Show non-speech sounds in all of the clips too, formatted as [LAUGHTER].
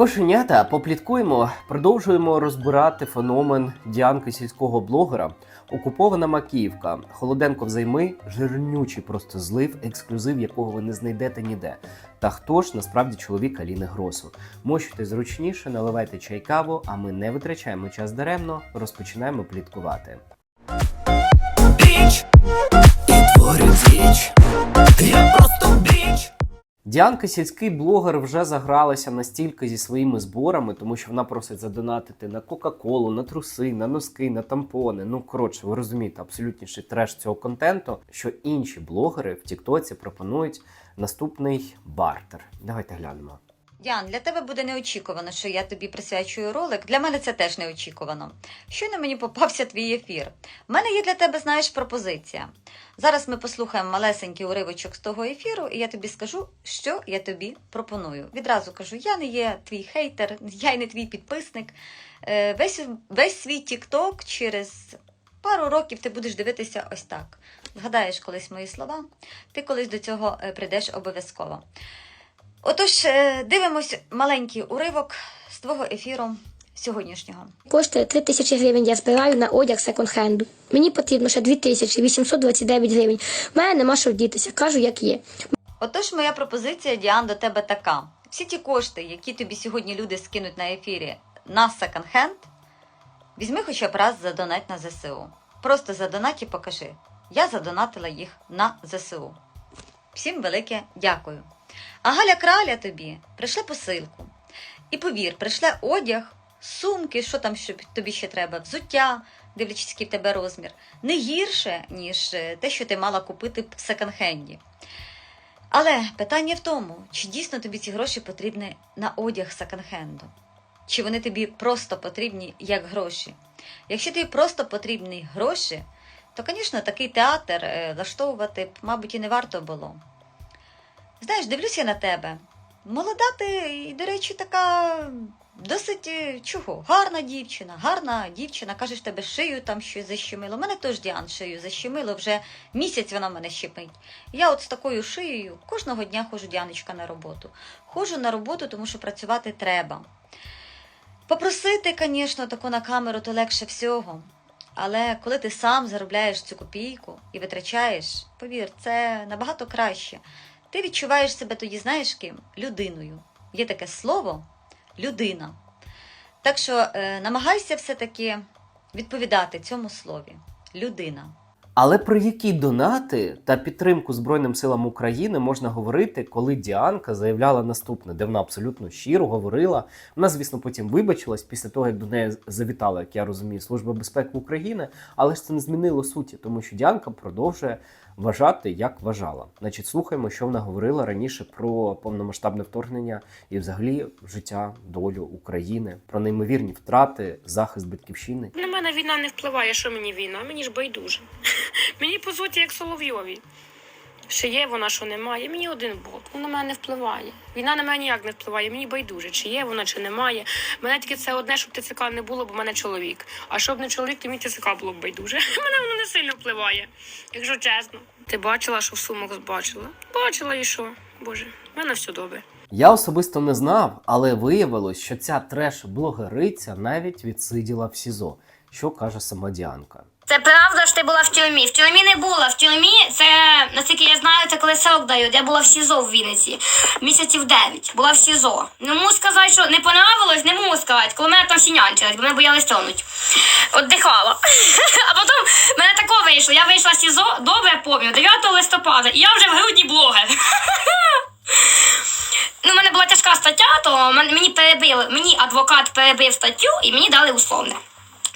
Кошенята, попліткуємо, продовжуємо розбирати феномен діанки сільського блогера. Окупована Макіївка. Холоденко взайми, жирнючий просто злив, ексклюзив, якого ви не знайдете ніде. Та хто ж насправді чоловік Аліни Гросу? Мощуйте зручніше, наливайте чай каву, а ми не витрачаємо час даремно, розпочинаємо пліткувати. Біч і творю. Я просто. Діанка, сільський блогер, вже загралася настільки зі своїми зборами, тому що вона просить задонатити на Кока-Колу, на труси, на носки, на тампони. Ну коротше, ви розумієте, абсолютніший треш цього контенту, що інші блогери в Тіктоці пропонують наступний бартер. Давайте глянемо. Діан, для тебе буде неочікувано, що я тобі присвячую ролик. Для мене це теж неочікувано. Щойно мені попався твій ефір. У мене є для тебе, знаєш, пропозиція. Зараз ми послухаємо малесенький уривочок з того ефіру, і я тобі скажу, що я тобі пропоную. Відразу кажу: я не є твій хейтер, я й не твій підписник. Е, Весь, весь свій Тікток через пару років ти будеш дивитися ось так. Згадаєш колись мої слова, ти колись до цього е, прийдеш обов'язково. Отож, е, дивимось маленький уривок з твого ефіру сьогоднішнього. Коштує 3 тисячі гривень, я збираю на одяг секонд-хенду. Мені потрібно ще 2 тисячі 829 гривень. В мене нема що вдітися, кажу, як є. Отож, моя пропозиція, Діан, до тебе така: всі ті кошти, які тобі сьогодні люди скинуть на ефірі на секонд-хенд, візьми хоча б раз задонать на ЗСУ. Просто задонать і покажи. Я задонатила їх на ЗСУ. Всім велике дякую. А Галя Краля тобі прийшла посилку. І повір, прийшла одяг, сумки, що там що тобі ще треба, взуття, дивлячись, який в тебе розмір, не гірше, ніж е, те, що ти мала купити в секонд-хенді. Але питання в тому, чи дійсно тобі ці гроші потрібні на одяг секонд-хенду? Чи вони тобі просто потрібні як гроші? Якщо тобі просто потрібні гроші, то, звісно, такий театр е, влаштовувати, мабуть, і не варто було. Знаєш, дивлюся на тебе. Молода ти, і, до речі, така досить е, чого? Гарна дівчина, гарна дівчина. Кажеш, тебе шию там щось защемило. Мене теж Діан шию защемило, вже місяць вона мене щепить. Я от з такою шиєю кожного дня ходжу Діаночка на роботу. Ходжу на роботу, тому що працювати треба. Попросити, звісно, таку на камеру то легше всього. Але коли ти сам заробляєш цю копійку і витрачаєш, повір, це набагато краще. Ти відчуваєш себе тоді, знаєш ким? Людиною. Є таке слово людина. Так що е, намагайся все-таки відповідати цьому слові. Людина. Але про які донати та підтримку Збройним силам України можна говорити, коли Діанка заявляла наступне, де вона абсолютно щиро говорила. Вона, звісно, потім вибачилась після того, як до неї завітала, як я розумію, Служба безпеки України, але ж це не змінило суті, тому що Діанка продовжує вважати, як вважала. Значить, слухаємо, що вона говорила раніше про повномасштабне вторгнення і, взагалі, життя, долю України, про неймовірні втрати, захист батьківщини. На мене війна не впливає, що мені війна, мені ж байдуже. [LAUGHS] Мені по суті як Соловйові. Що є вона, що немає. Мені один Бог. Ну, на мене не впливає. Війна на мене ніяк не впливає. Мені байдуже, чи є вона, чи немає. Мене тільки це одне, щоб ТЦК не було, бо в мене чоловік. А щоб не чоловік, то мені ТЦК було б байдуже. [LAUGHS] Мене воно не сильно впливає, якщо чесно. Ти бачила, що в сумок бачила? Бачила і що? Боже, в мене все добре. Я особисто не знав, але виявилось, що ця треш-блогериця навіть відсиділа в СІЗО, що каже сама Діанка. Це правда, що ти була в тюрмі. В тюрмі не була. В тюрмі це, наскільки я знаю, це коли срок дають. Я була в СІЗО в Вінниці. Місяців 9. Була в СІЗО. Не можу сказати, що не понравилось, не можу сказати, коли мене там сінянчились, бо мене боялись тронуть. Отдихала. [LAUGHS] А потім мене тако вийшло. Я вийшла з СІЗО, добре пам'ятаю, 9 листопада, і я вже в грудні блогер. [LAUGHS] Ну, у мене була тяжка стаття, то мені перебили, мені адвокат перебив статтю і мені дали условне.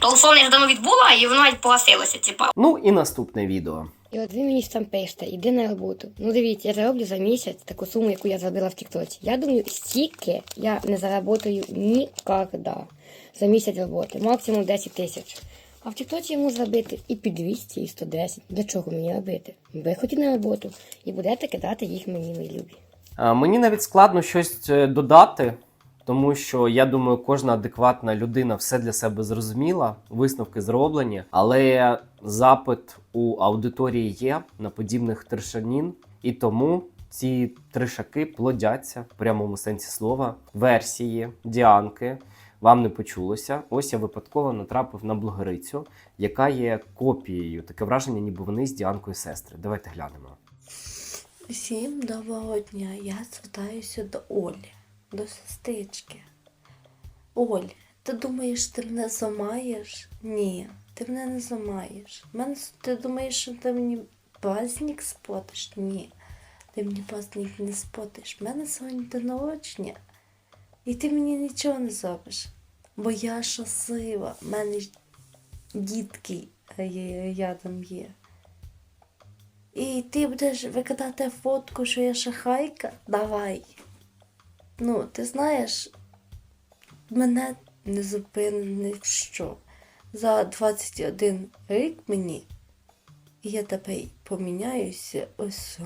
То условне я ж давно відбула, і воно навіть погасилося, типа. Ну і наступне відео. І от ви мені там пишете, іди на роботу. Ну дивіться, я зароблю за місяць таку суму, яку я заробила в Тіктоці. Я думаю, стільки я не заработаю ніколи за місяць роботи, максимум 10 тисяч. А в Тіктоці йому зробити і під 200, і 110. Для чого мені робити? Виходіть на роботу і будете кидати їх мені, мої любі. А, Мені навіть складно щось е, додати, тому що я думаю, кожна адекватна людина все для себе зрозуміла, висновки зроблені, але запит у аудиторії є на подібних тершанін, і тому ці тришаки плодяться в прямому сенсі слова, версії, діанки. Вам не почулося. Ось я випадково натрапив на блогерицю, яка є копією. Таке враження, ніби вони з Діанкою сестри. Давайте глянемо. Всім доброго дня. Я звертаюся до Олі, до сестрички. Оль, ти думаєш, ти мене зламаєш? Ні, ти мене не зламаєш. Мене, ти думаєш, що ти мені праздник спотиш? Ні. Ти мені праздник не спотиш. Мене сьогодні день. І ти мені нічого не зробиш. Бо я щаслива. У мене дітки е, рядом є. І ти будеш викидати фотку, що я шахайка? Давай. Ну, ти знаєш, мене не зупинить що. За 21 рік мені я тепер поміняюся ось.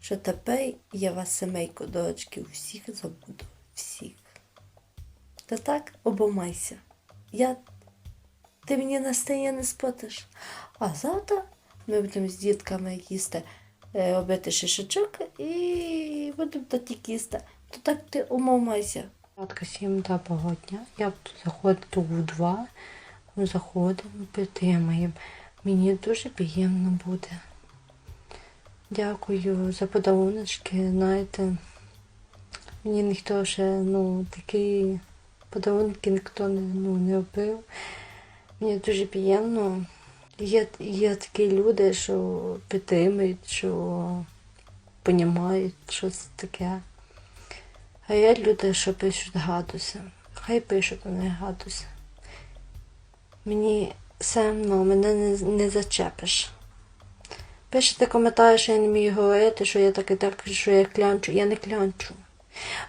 Що тепер я вас семейку дочки всіх забуду. Всіх. Та так обомайся. Я... Ти мені на стені не спотиш. А завтра ми будемо з дітками їсти, е, робити шишечок і будемо тоді їсти. То так ти умовмайся. Всім доброго дня. Я буду заходити у два. Ми заходимо, підтримуємо. Мені дуже приємно буде. Дякую за подаруночки. Знаєте, мені ніхто ще ну, такі подарунки ніхто не, ну, не робив. Мені дуже приємно. Є, є такі люди, що підтримують, що розуміють, що це таке. А є люди, що пишуть гадуси. Хай пишуть вони гадуси. Мені все одно мене не, не зачепиш. Пишете коментарі, що я не вмію говорити, що я так і так, що я клянчу. Я не клянчу.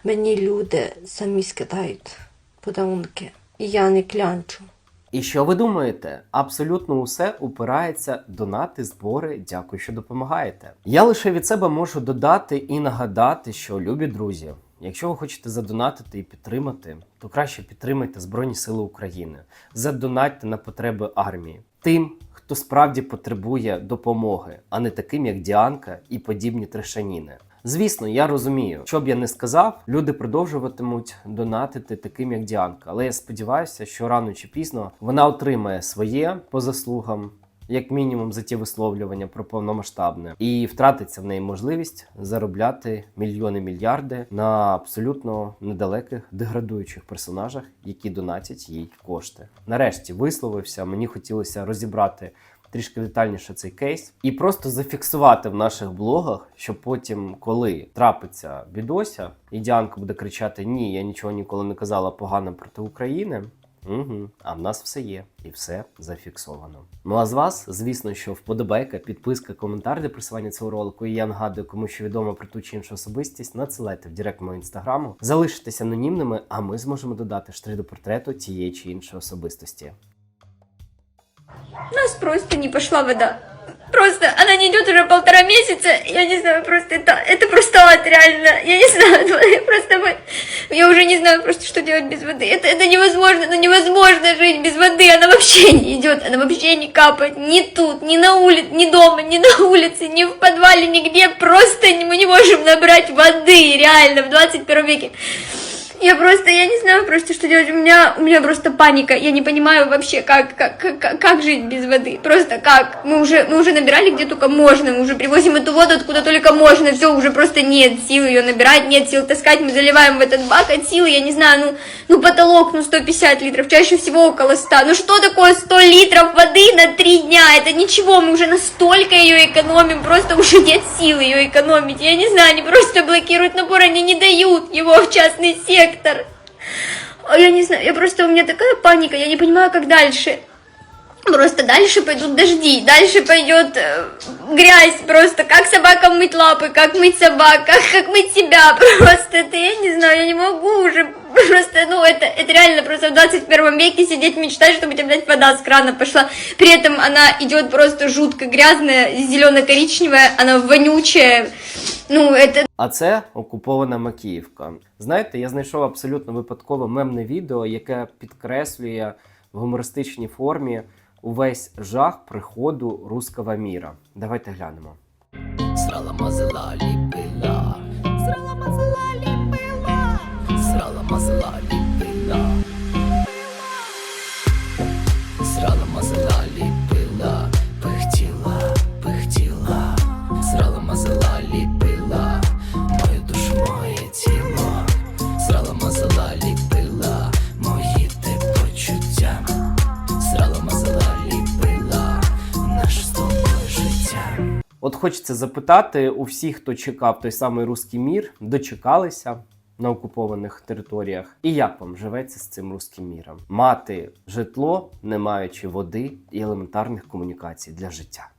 Мені люди самі скидають подарунки. І я не клянчу. І що ви думаєте? Абсолютно усе упирається донати, збори. Дякую, що допомагаєте. Я лише від себе можу додати і нагадати, що любі друзі, якщо ви хочете задонатити і підтримати, то краще підтримайте Збройні Сили України. Задонатьте на потреби армії тим, хто справді потребує допомоги, а не таким, як Діанка і подібні трешаніни. Звісно, я розумію, що б я не сказав, люди продовжуватимуть донатити таким, як Діанка. Але я сподіваюся, що рано чи пізно вона отримає своє по заслугам, як мінімум за ті висловлювання про повномасштабне, і втратиться в неї можливість заробляти мільйони мільярди на абсолютно недалеких деградуючих персонажах, які донатять їй кошти. Нарешті висловився. Мені хотілося розібрати трішки детальніше цей кейс і просто зафіксувати в наших блогах, що потім, коли трапиться бідося, і Діанка буде кричати: Ні, я нічого ніколи не казала погано проти України. Угу, а в нас все є і все зафіксовано. Ну а з вас, звісно, що вподобайка, підписка, коментар для присування цього ролику. І я нагадую, кому що відомо про ту чи іншу особистість, надсилайте в директ мого інстаграму, залишитесь анонімними, а ми зможемо додати штрих до портрету тієї чи іншої особистості. У нас просто не пошла вода. Просто она не идет уже полтора месяца. Я не знаю, просто это, это просто ад, реально. Я не [LAUGHS] знаю, просто мы- я уже не знаю просто, что делать без воды. Это, это невозможно, ну невозможно жить без воды. Она вообще не идет, она вообще не капает. Ни тут, ни на улице, ни дома, ни на улице, ни в подвале, нигде. Просто мы не можем набрать воды, реально, в 21 веке. Я просто, я не знаю просто, что делать. У меня, у меня просто паника. Я не понимаю вообще, как, как, как, как жить без воды. Просто как. Мы уже, мы уже набирали где только можно. Мы уже привозим эту воду откуда только можно. Все, уже просто нет сил ее набирать, нет сил таскать. Мы заливаем в этот бак от силы, я не знаю, ну, ну потолок, ну 150 литров. Чаще всего около 100. Ну что такое 100 литров воды на 3 дня? Это ничего, мы уже настолько ее экономим. Просто уже нет сил ее экономить. Я не знаю, они просто блокируют напор, они не дают его в частный сектор. А Я не знаю, я просто, у меня такая паника, я не понимаю, как дальше. Просто дальше пойдут дожди, дальше пойдет э, грязь просто, как собакам мыть лапы, как мыть собак, как, как мыть себя, [LAUGHS] просто это я не знаю, я не могу уже, просто, ну это, это реально просто в 21 веке сидеть мечтать, чтобы тебе, блядь, вода с крана пошла, при этом она идет просто жутко грязная, зелено-коричневая, она вонючая, ну это А це окупована Макіївка. Знаєте, я знайшов абсолютно випадково мемне відео, яке підкреслює в гумористичній формі увесь жах приходу руского міра. Давайте глянемо. Срала мазала ліпила. Срала мазала ліпила. Срала мазала ліпила. Срала мазала ліпила. Пихтіла, пихтіла. Срала мазала хочеться запитати у всіх, хто чекав той самий русський мір, дочекалися на окупованих територіях. І як вам живеться з цим русським міром? Мати житло, не маючи води і елементарних комунікацій для життя.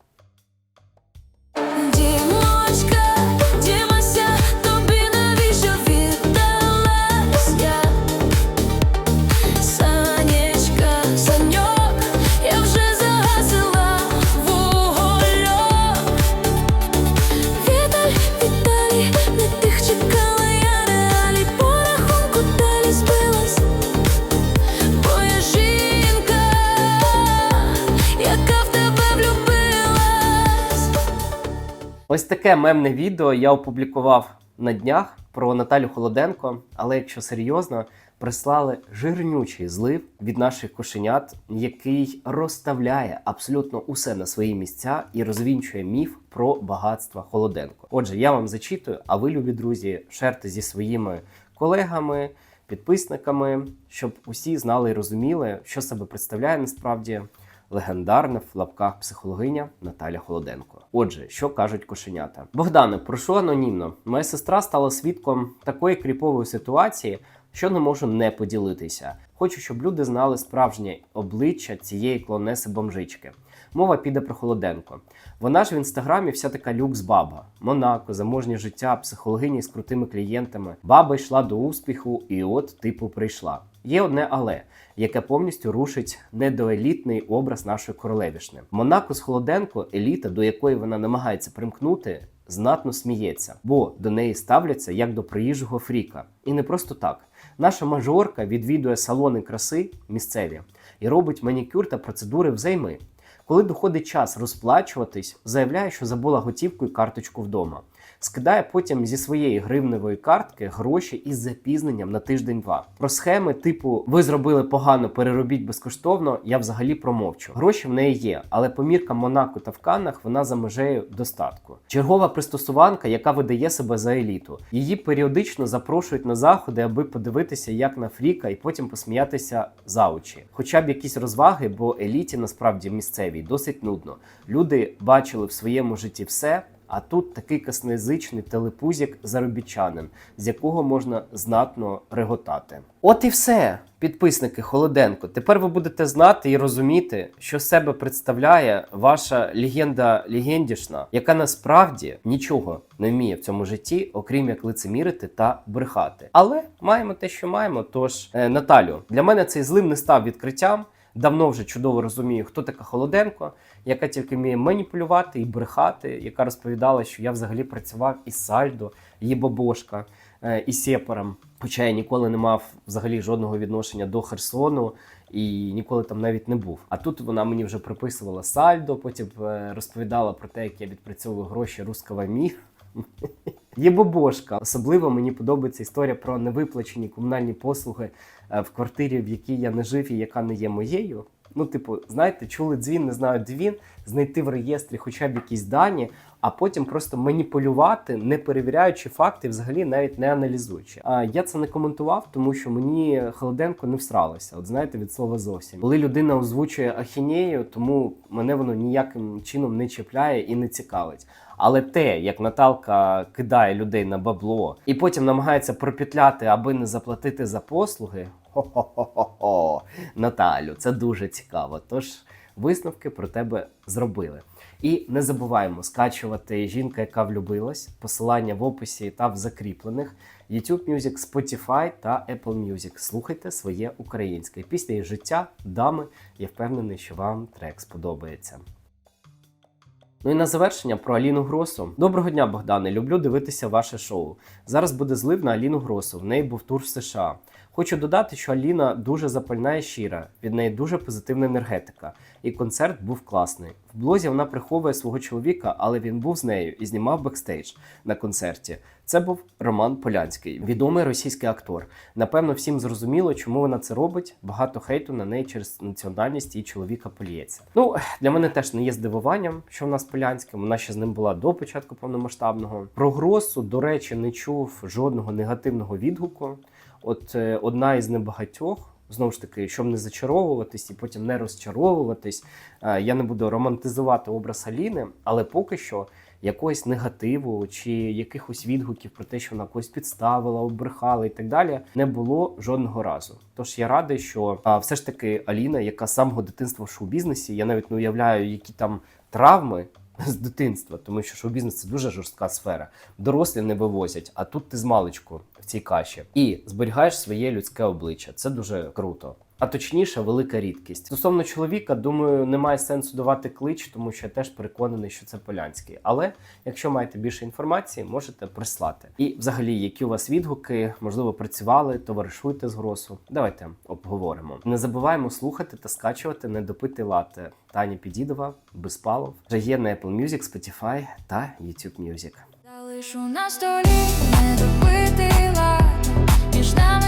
Таке мемне відео я опублікував на днях про Наталю Холоденко. Але якщо серйозно, прислали жирнючий злив від наших кошенят, який розставляє абсолютно усе на свої місця і розвінчує міф про багатство Холоденко. Отже, я вам зачитую, а ви, любі друзі, шерте зі своїми колегами, підписниками, щоб усі знали і розуміли, що себе представляє насправді легендарна в лапках психологиня Наталя Холоденко. Отже, що кажуть кошенята? Богдане, прошу анонімно. Моя сестра стала свідком такої кріпової ситуації, що не можу не поділитися. Хочу, щоб люди знали справжнє обличчя цієї клонеси бомжички. Мова піде про Холоденко. Вона ж в інстаграмі вся така люкс-баба. Монако, заможнє життя, психологині з крутими клієнтами. Баба йшла до успіху, і от типу прийшла. Є одне але, яке повністю рушить недоелітний образ нашої королевішни. Монако з Холоденко, еліта, до якої вона намагається примкнути, знатно сміється, бо до неї ставляться як до приїжджого фріка. І не просто так. Наша мажорка відвідує салони краси місцеві і робить манікюр та процедури взайми. Коли доходить час розплачуватись, заявляє, що забула готівку і карточку вдома. Скидає потім зі своєї гривневої картки гроші із запізненням на тиждень-два. Про схеми, типу ви зробили погано, переробіть безкоштовно. Я взагалі промовчу. Гроші в неї є, але по міркам Монако та в Каннах вона за межею достатку. Чергова пристосуванка, яка видає себе за еліту. Її періодично запрошують на заходи, аби подивитися, як на фріка, і потім посміятися за очі. Хоча б якісь розваги, бо еліті насправді місцевій досить нудно. Люди бачили в своєму житті все. А тут такий косноязичний телепузік заробітчанин, з якого можна знатно реготати. От і все, підписники Холоденко. Тепер ви будете знати і розуміти, що себе представляє ваша легенда легендішна, яка насправді нічого не вміє в цьому житті, окрім як лицемірити та брехати. Але маємо те, що маємо. Тож, е, Наталю, для мене цей злив не став відкриттям. Давно вже чудово розумію, хто така Холоденко, яка тільки вміє маніпулювати і брехати, яка розповідала, що я взагалі працював із Сальдо, її бабошка, е, і Сепаром. Хоча я ніколи не мав взагалі жодного відношення до Херсону і ніколи там навіть не був. А тут вона мені вже приписувала Сальдо, потім е, розповідала про те, як я відпрацьовую гроші руского мір. Є [LAUGHS] бобошка. Особливо мені подобається історія про невиплачені комунальні послуги е, в квартирі, в якій я не жив і яка не є моєю. Ну, типу, знаєте, чули дзвін, не знаю дзвін, знайти в реєстрі хоча б якісь дані, а потім просто маніпулювати, не перевіряючи факти, взагалі навіть не аналізуючи. А я це не коментував, тому що мені Холоденко не всралося. От знаєте, від слова зовсім. Коли людина озвучує ахінею, тому мене воно ніяким чином не чіпляє і не цікавить. Але те, як Наталка кидає людей на бабло і потім намагається пропетляти, аби не заплатити за послуги. Хо-хо-хо-хо. Наталю, це дуже цікаво. Тож висновки про тебе зробили. І не забуваємо скачувати жінка, яка влюбилась. Посилання в описі та в закріплених. YouTube Music, Spotify та Apple Music. Слухайте своє українське. Після її життя, дами. Я впевнений, що вам трек сподобається. Ну і на завершення про Аліну Гросу. Доброго дня, Богдане. Люблю дивитися ваше шоу. Зараз буде злив на Аліну Гросу. В неї був тур в США. Хочу додати, що Аліна дуже запальна і щира, від неї дуже позитивна енергетика, і концерт був класний. В блозі вона приховує свого чоловіка, але він був з нею і знімав бекстейдж на концерті. Це був Роман Полянський, відомий російський актор. Напевно, всім зрозуміло, чому вона це робить. Багато хейту на неї через національність її чоловіка поліється. Ну для мене теж не є здивуванням, що вона з Полянським. Вона ще з ним була до початку повномасштабного. Про Гросу, до речі, не чув жодного негативного відгуку. От е, одна із небагатьох. Знову ж таки, щоб не зачаровуватись і потім не розчаровуватись, е, я не буду романтизувати образ Аліни, але поки що якогось негативу чи якихось відгуків про те, що вона когось підставила, обрехала і так далі, не було жодного разу. Тож я радий, що все ж таки Аліна, яка самого дитинства в шоу-бізнесі, я навіть не уявляю, які там травми. З дитинства, тому що шоу-бізнес це дуже жорстка сфера. Дорослі не вивозять, а тут ти з маличку в цій каші і зберігаєш своє людське обличчя. Це дуже круто. А точніше, велика рідкість. Стосовно чоловіка, думаю, немає сенсу давати клич, тому що я теж переконаний, що це Полянський. Але якщо маєте більше інформації, можете прислати. І взагалі, які у вас відгуки, можливо, працювали, товаришуйте з гросу. Давайте обговоримо. Не забуваємо слухати та скачувати недопитий лате Тані Підідова, Безпалов. Вже є на Apple Music, Spotify та YouTube Music. Залишу на столі недопитий лад Між нами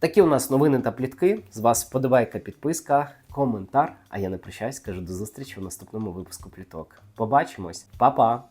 Такі у нас новини та плітки. З вас вподобайка, підписка, коментар. А я не прощаюсь, кажу до зустрічі в наступному випуску пліток. Побачимось, Па-па!